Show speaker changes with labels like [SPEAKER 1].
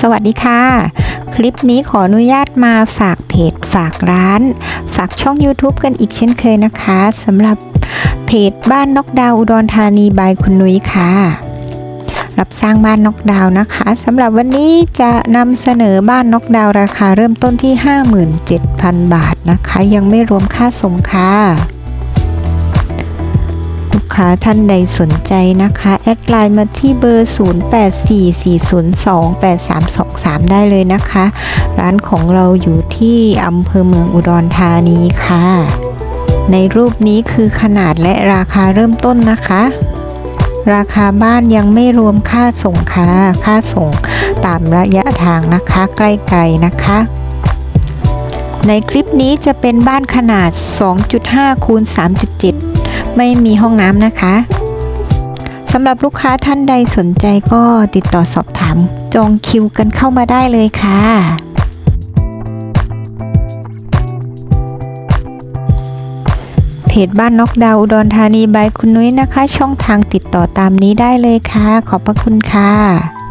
[SPEAKER 1] สวัสดีค่ะ คลิปนี้ขออนุญาตมาฝากเพจฝากร้าน ฝากช่อง YouTube กันอีกเช่นเคยนะคะสำหรับเพจบ้านนกดาวอุดรธานีบายคุณนุ้ยค่ะ รับสร้างบ้านนกดาวนะคะสำหรับวันนี้จะนำเสนอบ้านนกดาวราคาเริ่มต้นที่ 57,000 บาทนะคะ ยังไม่รวมค่าส่งค่ะ ค้าท่านใดสนใจนะคะ แอดไลน์มาที่เบอร์ 0844028323 ได้เลยนะคะ ร้านของเราอยู่ที่อำเภอเมืองอุดรธานีค่ะ ในรูปนี้คือขนาดและราคาเริ่มต้นนะคะ ราคาบ้านยังไม่รวมค่าส่งค่ะค่าส่งตามระยะทางนะคะ ใกล้ๆนะคะในคลิปนี้จะเป็นบ้านขนาด 2.5 คูณ 3.7 ไม่มีห้องน้ำนะคะสำหรับลูกค้าท่านใดสนใจก็ติดต่อสอบถาม จองคิวกันเข้ามาได้เลยค่ะ เพจบ้านนกดาวอุดรธานีบายคุณนุ้ยนะคะ ช่องทางติดต่อตามนี้ได้เลยค่ะ ขอบพระคุณค่ะ